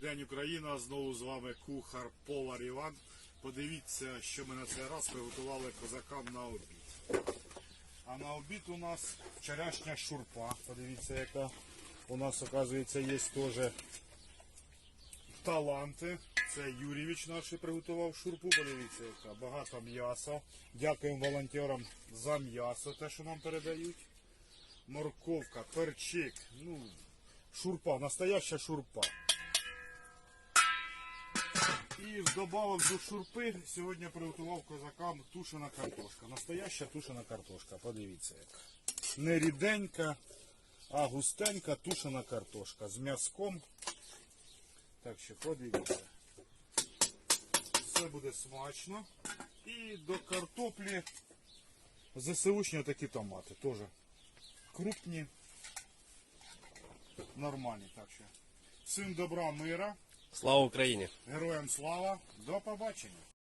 день, Україна. Знову з вами кухар повар Іван. Подивіться, що ми на цей раз приготували козакам на обід. А на обід у нас вчорашня шурпа. Подивіться, яка у нас, оказується, є теж таланти. Це Юрійович наш приготував шурпу. Подивіться, яка багато м'яса. Дякуємо волонтерам за м'ясо, те, що нам передають. Морковка, перчик, ну, шурпа, настояща шурпа. І вдобавок до шурпи сьогодні приготував козакам тушена картошка. Настояща тушена картошка, подивіться яка. Не ріденька, а густенька тушена картошка з м'язком. Так що подивіться. Все буде смачно. І до картоплі ЗСУшні такі томати теж крупні, нормальні. Так що всім добра, мира, Слава Україні! героям слава, до побачення.